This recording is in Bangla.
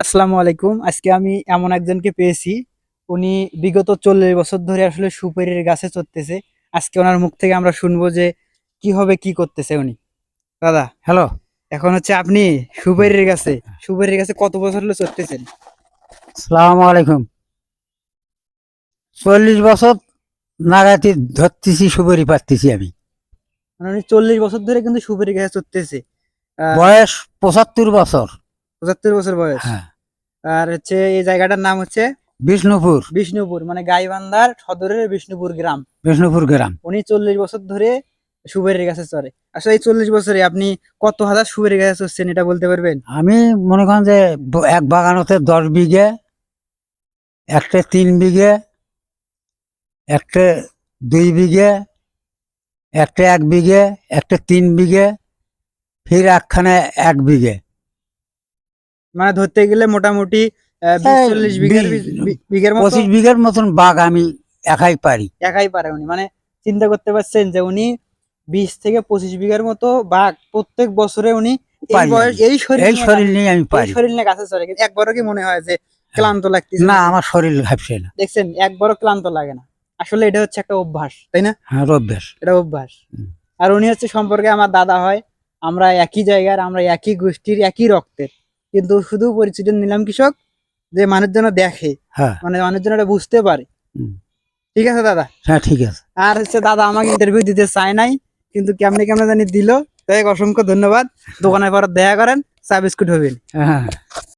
আসসালামু আলাইকুম। আজকে আমি এমন একজনকে পেয়েছি উনি বিগত চল্লিশ বছর ধরে আসলে সুপারির গাছে চড়তেছে। আজকে ওনার মুখ থেকে আমরা শুনব যে কি হবে কি করতেছে উনি। দাদা হ্যালো এখন হচ্ছে আপনি সুপারির গাছে সুপারির গাছে কত বছর হলো চড়তেছেন? সালাম আলাইকুম। চল্লিশ বছর নাগাতি ধরতেছি সুপারি পাচ্তেছি আমি। মানে উনি চল্লিশ বছর ধরে কিন্তু সুপারি গাছে চড়তেছে। বয়স পঁচাত্তর বছর। পঁচাত্তর বছর বয়স। হ্যাঁ। আর হচ্ছে এই জায়গাটার নাম হচ্ছে বিষ্ণুপুর। বিষ্ণুপুর মানে গাইবান্ধার সদরের বিষ্ণুপুর গ্রাম। বিষ্ণুপুর গ্রাম। উনি চল্লিশ বছর ধরে সুপারির গাছে চড়ে। আসলে এই চল্লিশ বছরে আপনি কত হাজার সুপারি গাছে চড়ছেন এটা বলতে পারবেন? আমি মনে করেন যে এক বাগানতে দশ বিঘে একটা তিন বিঘে একটা দুই বিঘে একটা এক বিঘে একটা তিন বিঘে ফির একখানে এক বিঘে। মানে ধরতে গেলে মোটামুটি আহ, চল্লিশ বিঘের বিঘের পঁচিশ বিঘের মতন বাঘ আমি একাই পারি। একাই পারে উনি। মানে চিন্তা করতে পারছেন যে উনি বিশ থেকে পঁচিশ বিঘার মতো বাঘ প্রত্যেক বছরে উনি এই শরীর এই নিয়ে শরীর নিয়ে আমি পারি। শরীর নিয়ে গাছে চড়ে। কিন্তু একবারও কি মনে হয় যে ক্লান্ত লাগতেছে? না আমার শরীর ঘাপছে না। দেখছেন একবারও ক্লান্ত লাগে না। আসলে এটা হচ্ছে একটা অভ্যাস তাই না? হ্যাঁ অভ্যাস। এটা অভ্যাস। আর উনি হচ্ছে সম্পর্কে আমার দাদা হয়। আমরা একই জায়গার আমরা একই গোষ্ঠীর একই রক্তের। কিন্তু শুধু পরিচিত নিলাম কৃষক যে মানুষজন দেখে হ্যাঁ। মানে মানুষজন এটা বুঝতে পারে। ঠিক আছে দাদা? হ্যাঁ ঠিক আছে। আর হচ্ছে দাদা আমাকে ইন্টারভিউ দিতে চায় নাই কিন্তু কেমনে কেমনে জানি দিল। তাই অসংখ্য ধন্যবাদ। দোকানের পর দেখা করেন চা বিস্কুট হবেন। হ্যাঁ।